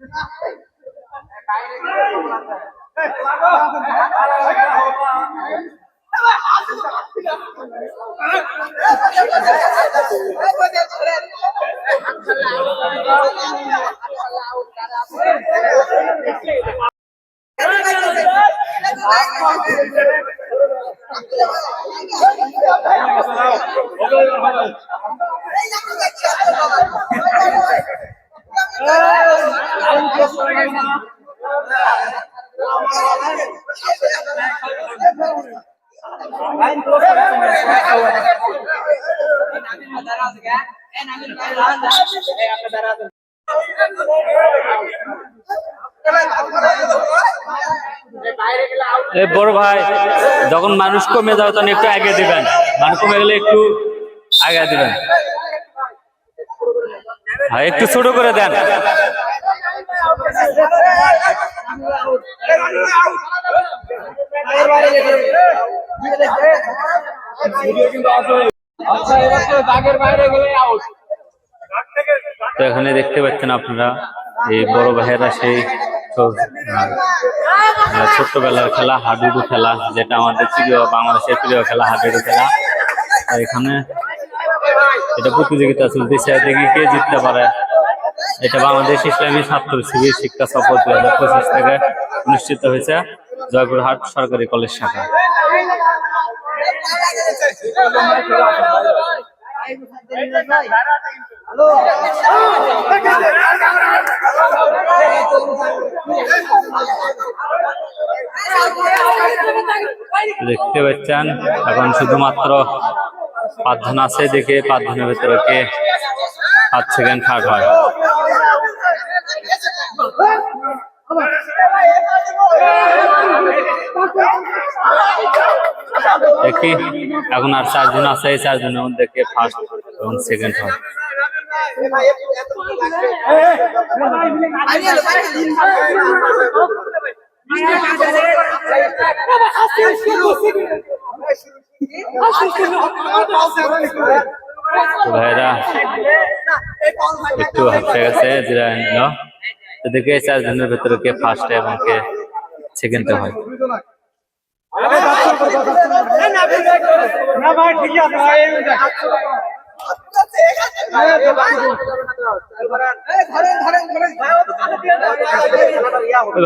এ বড় ভাই, যখন মানুষ কমে যাবে তখন একটু আগে দিবেন। মানুষ কমে গেলে একটু আগে দিবেন। একটু ছোট করে দেন। তো এখানে দেখতে পাচ্ছেন আপনারা এই বড় ভাইয়েরা সেই আহ, ছোট্টবেলার খেলা হাডুডু খেলা যেটা আমাদের প্রিয় বাংলাদেশের প্রিয় খেলা হাডুডু খেলা। এখানে এটা প্রতিযোগিতা চলতেছে দেখি কে জিততে পারে, এটা বাংলাদেশ ইসলামী ছাত্র শিবির শিক্ষা সফর দুই হাজার পঁচিশ থেকে অনুষ্ঠিত হয়েছে জয়পুরহাট সরকারি কলেজ শাখা। দেখতে পাচ্ছেন, এখন শুধুমাত্র পাঁচজন আছে দেখে পাঁচজনের ভেতরে কে পাঁচ সেকেন্ড থার্ড হয় দেখি এখন আর চারজন আছে এই চারজনের মধ্যে কে ফার্স্ট এবং সেকেন্ড হয় ভাইরা, একটু হাসতে গেছে যেটা নিল এই চারজনের ভেতরে কে ফার্স্ট এবং কে সেকেন্ড হয়।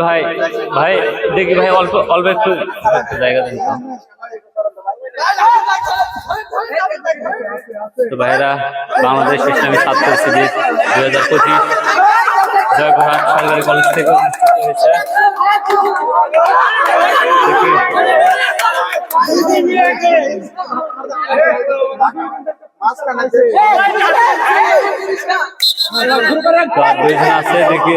ভাই ভাই, দেখি ভাই, অল্প অল্প একটু জায়গা দিন তো। তো ভাইরা বাংলাদেশ ইসলামী ছাত্র শিবির দুই হাজার পঁচিশ জয়পুরহাট সরকারি কলেজ থেকে অনুষ্ঠিত হয়েছে দেখি তো আর দুইজন আছে দেখি